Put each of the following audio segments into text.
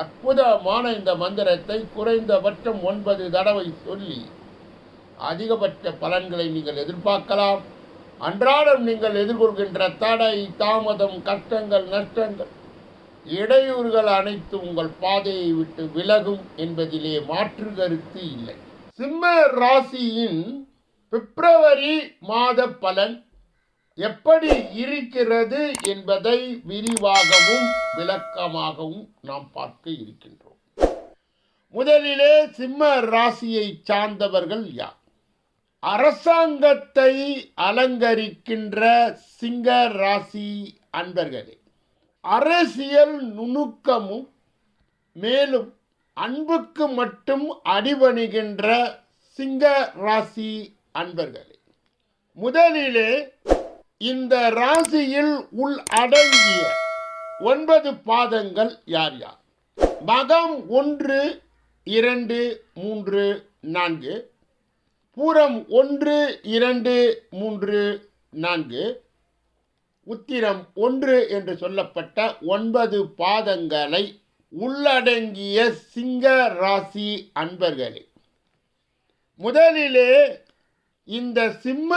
அற்புதமான இந்த மந்திரத்தை குறைந்தபட்சம் ஒன்பது தடவை சொல்லி அதிகபட்ச பலன்களை நீங்கள் எதிர்பார்க்கலாம். அன்றாடம் நீங்கள் எதிர்கொள்கின்ற தடை தாமதம் கஷ்டங்கள் நஷ்டங்கள் இடையூறுகள் அனைத்து உங்கள் பாதையை விட்டு விலகும் என்பதிலே மாற்று கருத்து இல்லை. சிம்ம ராசியின் பிப்ரவரி மாத பலன் எப்படி இருக்கிறது என்பதை விரிவாகவும் விளக்கமாகவும் நாம் பார்க்க இருக்கின்றோம். முதலிலே சிம்ம ராசியை சார்ந்தவர்கள் யார்? அரசாங்கத்தை அலங்கரிக்கின்ற சிங்க ராசி அன்பர்களே அரசியல் நுணுக்கமும் மேலும் அன்புக்கு மட்டும் அடிபணிகின்ற சிங்க ராசி அன்பர்களே முதலிலே இந்த ராசியில் உள் அடங்கிய ஒன்பது பாதங்கள் யார் யார்? மகம் ஒன்று இரண்டு மூன்று நான்கு. பூரம் ஒன்று இரண்டு மூன்று நான்கு. உத்திரம் ஒன்று என்று சொல்லப்பட்ட ஒன்பது பாதங்களை உள்ளடங்கிய சிங்க ராசி அன்பர்களே முதலிலே இந்த சிம்ம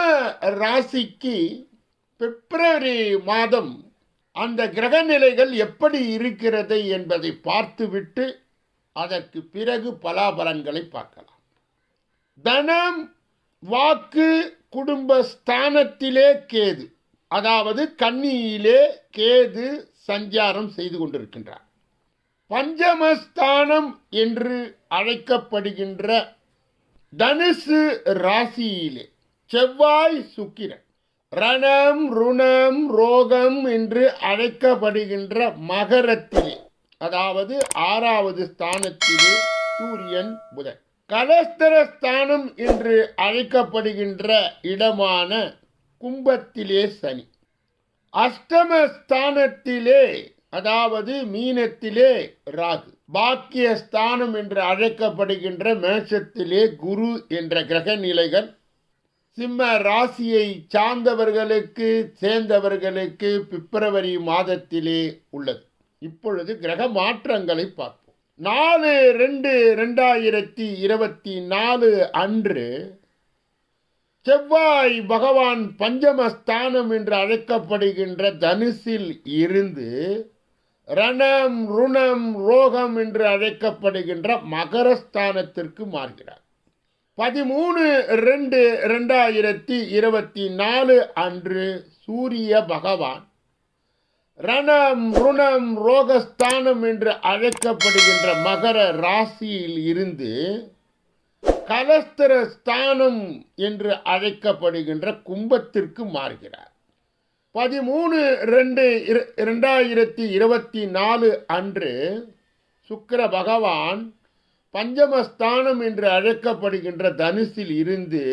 ராசிக்கு பிப்ரவரி மாதம் அந்த கிரக நிலைகள் எப்படி இருக்கிறது என்பதை பார்த்துவிட்டு அதற்கு பிறகு பலாபலன்களை பார்க்கலாம். தனம் வாக்கு குடும்ப ஸ்தானத்திலே கேது அதாவது கன்னியிலே கேது சஞ்சாரம் செய்து கொண்டிருக்கின்றார். பஞ்சமஸ்தானம் என்று அழைக்கப்படுகின்ற தனுசு ராசியிலே செவ்வாய் சுக்கிரன். ரணம் ருணம் ரோகம் என்று அழைக்கப்படுகின்ற மகரத்திலே அதாவது ஆறாவது ஸ்தானத்திலே சூரியன் புதன். கலஸ்தர ஸ்தானம் என்று அழைக்கப்படுகின்ற இடமான கும்பத்திலே சனி. அஷ்டம ஸ்தானத்திலே அதாவது மீனத்திலே ராகு. பாக்கிய ஸ்தானம் என்று அழைக்கப்படுகின்ற மேஷத்திலே குரு என்ற கிரக நிலைகள் சிம்ம ராசியை சார்ந்தவர்களுக்கு சேர்ந்தவர்களுக்கு பிப்ரவரி மாதத்திலே உள்ளது. இப்பொழுது கிரக மாற்றங்களை பார்ப்போம். நாலு ரெண்டு ரெண்டாயிரத்தி இருபத்தி நாலு அன்று செவ்வாய் பகவான் பஞ்சமஸ்தானம் என்று அழைக்கப்படுகின்ற தனுசில் இருந்து ரணம் ருணம் ரோகம் என்று அழைக்கப்படுகின்ற மகரஸ்தானத்திற்கு மாறுகிறார். பதிமூணு ரெண்டு ரெண்டாயிரத்தி இருபத்தி நாலு அன்று சூரிய பகவான் ரணம் ருணம் ரோகஸ்தானம் என்று அழைக்கப்படுகின்ற மகர ராசியில் இருந்து கலஸ்தர ஸ்தானம் என்று அழைக்கப்படுகின்ற கும்பத்திற்கு மாறுகிறார். பதிமூணு ரெண்டு இரண்டாயிரத்தி இருபத்தி நாலு அன்று சுக்கிர பகவான் பஞ்சமஸ்தானம் என்று அழைக்கப்படுகின்ற தனுசில் இருந்து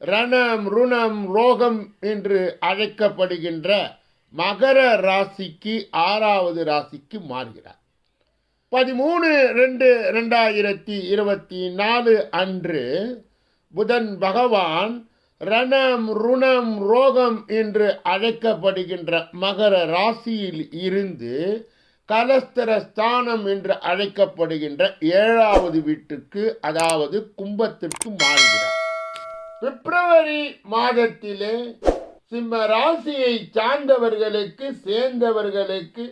ரணம் ருணம் ரோகம் என்று அழைக்கப்படுகின்ற மகர ராசிக்கு ஆறாவது ராசிக்கு மாறுகிறார். பதிமூணு ரெண்டு ரெண்டாயிரத்தி இருபத்தி நாலு அன்று புதன் பகவான் ரணம் ருணம் ரோகம் என்று அழைக்கப்படுகின்ற மகர ராசியில் இருந்து கலஸ்தர ஸ்தானம் என்று அழைக்கப்படுகின்ற ஏழாவது வீட்டுக்கு அதாவது கும்பத்திற்கு மாறுகிறார். பிப்ரவரி மாதத்திலே சிம்ம ராசியை சார்ந்தவர்களுக்கு சேர்ந்தவர்களுக்கு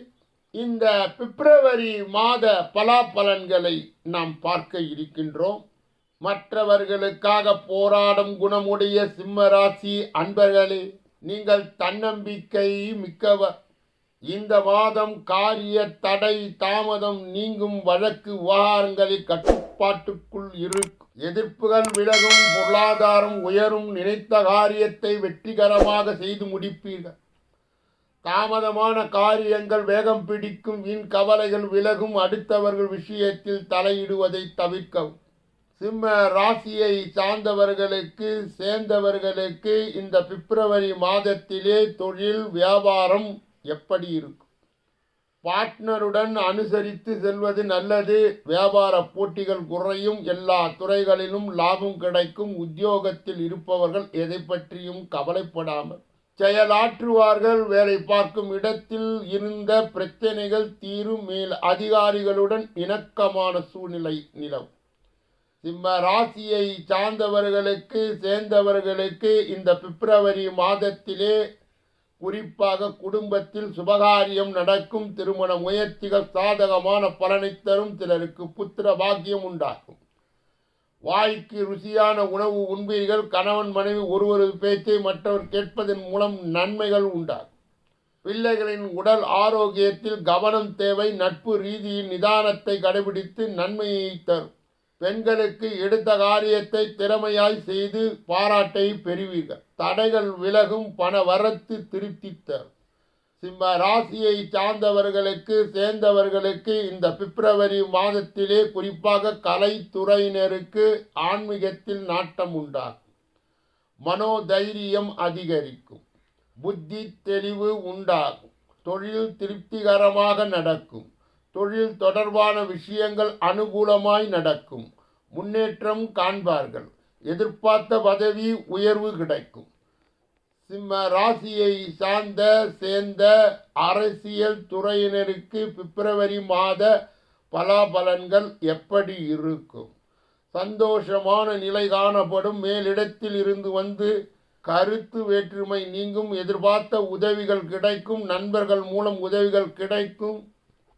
இந்த பிப்ரவரி மாத பலாபலன்களை நாம் பார்க்க இருக்கின்றோம். மற்றவர்களுக்காக போராடும் குணமுடைய சிம்ம ராசி அன்பர்களே நீங்கள் தன்னம்பிக்கை மிக்கவர் இந்த மாதம் காரிய தடை தாமதம் நீங்கும் வழக்கு விவகாரங்களில் கட்டுப்பாட்டுக்குள் இருக்கும் எதிர்ப்புகள் விலகும் பொருளாதாரம் உயரும் நினைத்த காரியத்தை வெற்றிகரமாக செய்து முடிப்பீர்கள். தாமதமான காரியங்கள் வேகம் பிடிக்கும் வீண் கவலைகள் விலகும் அடுத்தவர்கள் விஷயத்தில் தலையிடுவதை தவிர்க்கவும். சிம்ம ராசியை சார்ந்தவர்களுக்கு சேர்ந்தவர்களுக்கு இந்த பிப்ரவரி மாதத்திலே தொழில் வியாபாரம் எப்படி இருக்கும்? பார்ட்னருடன் அனுசரித்து செல்வது நல்லது. வியாபார போட்டிகள் குறையும். எல்லா துறைகளிலும் லாபம் கிடைக்கும். உத்தியோகத்தில் இருப்பவர்கள் எதை பற்றியும் கவலைப்படாமல் செயலாற்றுவார்கள். வேலை பார்க்கும் இடத்தில் இருந்த பிரச்சனைகள் தீரும். மேல் அதிகாரிகளுடன் இணக்கமான சூழ்நிலை நிலவும். சிம்ம ராசியை சார்ந்தவர்களுக்கு சேர்ந்தவர்களுக்கு இந்த பிப்ரவரி மாதத்திலே குறிப்பாக குடும்பத்தில் சுபகாரியம் நடக்கும் திருமண முயற்சிகள் சாதகமான பலனை தரும் சிலருக்கு புத்திர பாக்கியம் உண்டாகும். வாய்க்கு ருசியான உணவு உண்பீர்கள் கணவன் மனைவி ஒருவரது பேச்சை மற்றவர் கேட்பதன் மூலம் நன்மைகள் உண்டாகும். பிள்ளைகளின் உடல் ஆரோக்கியத்தில் கவனம் தேவை நட்பு ரீதியின் நிதானத்தை கடைபிடித்து நன்மையை தரும். பெண்களுக்கு எடுத்த காரியத்தை திறமையாய் செய்து பாராட்டை பெறுவீர்கள். தடைகள் விலகும் பண வரத்து திருப்தி தரும். சிம்ம ராசியை சார்ந்தவர்களுக்கு சேர்ந்தவர்களுக்கு இந்த பிப்ரவரி மாதத்திலே குறிப்பாக கலைத்துறையினருக்கு ஆன்மீகத்தில் நாட்டம் உண்டாகும். மனோதைரியம் அதிகரிக்கும். புத்தி தெளிவு உண்டாகும். தொழில் திருப்திகரமாக நடக்கும். தொழில் தொடர்பான விஷயங்கள் அனுகூலமாய் நடக்கும். முன்னேற்றம் காண்பார்கள். எதிர்பார்த்த பதவி உயர்வு கிடைக்கும். சிம்ம ராசியை சார்ந்த சேர்ந்த அரசியல் துறையினருக்கு பிப்ரவரி மாத பலாபலன்கள் எப்படி இருக்கும்? சந்தோஷமான நிலை காணப்படும். மேலிடத்தில் இருந்து வந்து கருத்து வேற்றுமை நீங்கும். எதிர்பார்த்த உதவிகள் கிடைக்கும். நண்பர்கள் மூலம் உதவிகள் கிடைக்கும்.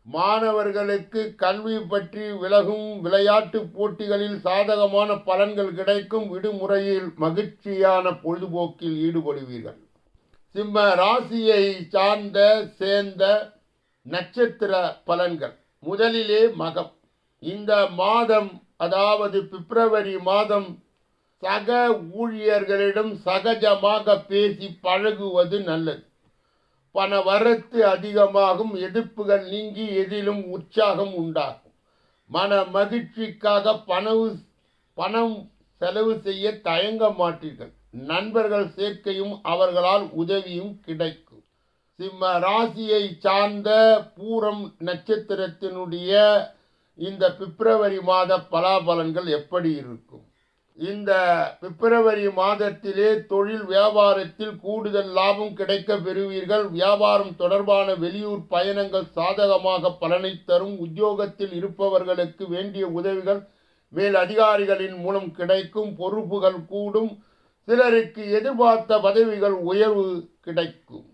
மாணவர்களுக்கு கல்வி பற்றி விலகும் விளையாட்டு போட்டிகளில் சாதகமான பலன்கள் கிடைக்கும் விடுமுறையில் மகிழ்ச்சியான பொழுதுபோக்கில் ஈடுபடுவீர்கள். சிம்ம ராசியை சார்ந்த சேர்ந்த நட்சத்திர பலன்கள். முதலிலே மகம். இந்த மாதம் அதாவது பிப்ரவரி மாதம் சக ஊழியர்களிடம் சகஜமாக பேசி பழகுவது நல்லது. பண வரத்து அதிகமாகும் எதிர்ப்புகள் நீங்கி எதிலும் உற்சாகம் உண்டாகும். மன மகிழ்ச்சிக்காக பணவு பணம் செலவு செய்ய தயங்க மாட்டீர்கள். நண்பர்கள் சேர்க்கையும் அவர்களால் உதவியும் கிடைக்கும். சிம்ம ராசியை சார்ந்த பூரம் நட்சத்திரத்தினுடைய இந்த பிப்ரவரி மாத பலாபலன்கள் எப்படி இருக்கும்? இந்த பிப்ரவரி மாதத்திலே தொழில் வியாபாரத்தில் கூடுதல் லாபம் கிடைக்க பெறுவீர்கள். வியாபாரம் தொடர்பான வெளியூர் பயணங்கள் சாதகமாக பலனை தரும். உத்தியோகத்தில் இருப்பவர்களுக்கு வேண்டிய உதவிகள் மேல் அதிகாரிகளின் மூலம் கிடைக்கும். பொறுப்புகள் கூடும். சிலருக்கு எதிர்பார்த்த பதவிகள் உயர்வு கிடைக்கும்.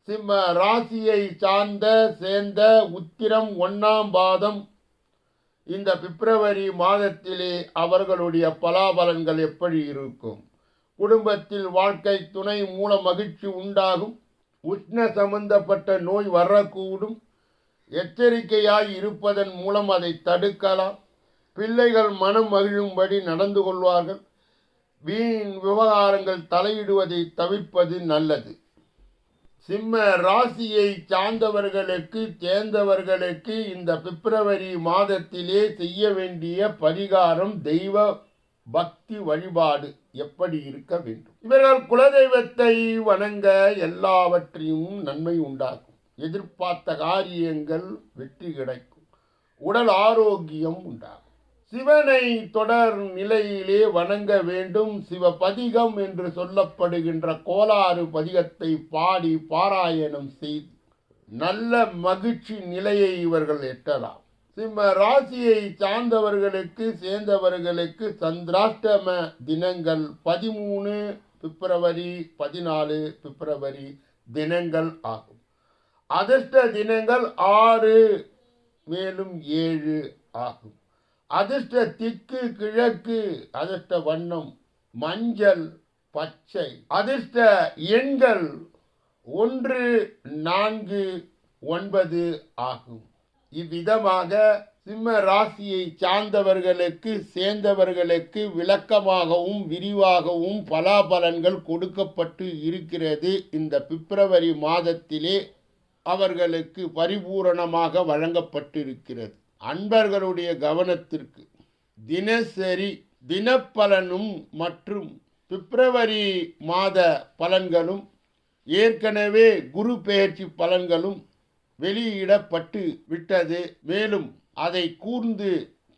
சிம்ம ராசியை சார்ந்த சேர்ந்த உத்திரம் ஒன்னாம் பாதம். இந்த பிப்ரவரி மாதத்திலே அவர்களுடைய பலாபலன்கள் எப்படி இருக்கும்? குடும்பத்தில் வாழ்க்கை துணை மூல மகிழ்ச்சி உண்டாகும். உஷ்ண சம்பந்தப்பட்ட நோய் வரக்கூடும். எச்சரிக்கையாய் இருப்பதன் மூலம் அதை தடுக்கலாம். பிள்ளைகள் மனம் மகிழும்படி நடந்து கொள்வார்கள். வீண் விவகாரங்கள் தலையிடுவதை தவிர்ப்பது நல்லது. சிம்ம ராசியை சார்ந்தவர்களுக்கு சேர்ந்தவர்களுக்கு இந்த பிப்ரவரி மாதத்திலே செய்ய வேண்டிய பரிகாரம் தெய்வ பக்தி வழிபாடு எப்படி இருக்க வேண்டும்? இவர்கள் குலதெய்வத்தை வணங்க எல்லாவற்றையும் நன்மை உண்டாகும் எதிர்பார்த்த காரியங்கள் வெற்றி கிடைக்கும். உடல் ஆரோக்கியம் உண்டாகும். சிவனை தொடர் நிலையிலே வணங்க வேண்டும் சிவபதிகம் என்று சொல்லப்படுகின்ற கோளாறு பதிகத்தை பாடி பாராயணம் செய்து நல்ல மகிழ்ச்சி நிலையை இவர்கள் எட்டலாம். சிம்ம ராசியை சார்ந்தவர்களுக்கு சேர்ந்தவர்களுக்கு சந்திராஷ்டம தினங்கள் பதிமூணு பிப்ரவரி பதினாலு பிப்ரவரி தினங்கள் ஆகும். அதிர்ஷ்ட தினங்கள் ஆறு மேலும் ஏழு ஆகும். அதிர்ஷ்ட திக்கு கிழக்கு அதிர்ஷ்ட வண்ணம் மஞ்சள் பச்சை. அதிர்ஷ்ட எண்கள் ஒன்று நான்கு ஒன்பது ஆகும். இவ்விதமாக சிம்ம ராசியை சார்ந்தவர்களுக்கு சேர்ந்தவர்களுக்கு விளக்கமாகவும் விரிவாகவும் பலாபலன்கள் கொடுக்கப்பட்டு இருக்கிறது. இந்த பிப்ரவரி மாதத்திலே அவர்களுக்கு பரிபூரணமாக வழங்கப்பட்டிருக்கிறது. அன்பர்களுடைய கவனத்திற்கு தினசரி தினப்பலனும் மற்றும் பிப்ரவரி மாத பலன்களும் ஏற்கனவே குரு பெயர்ச்சி பலன்களும் வெளியிடப்பட்டு விட்டது. மேலும் அதை கூர்ந்து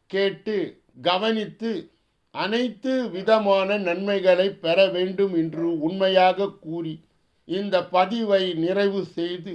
கேட்டு கவனித்து அனைத்து விதமான நன்மைகளை பெற வேண்டும் என்று உண்மையாக கூறி இந்த பதிவை நிறைவு செய்து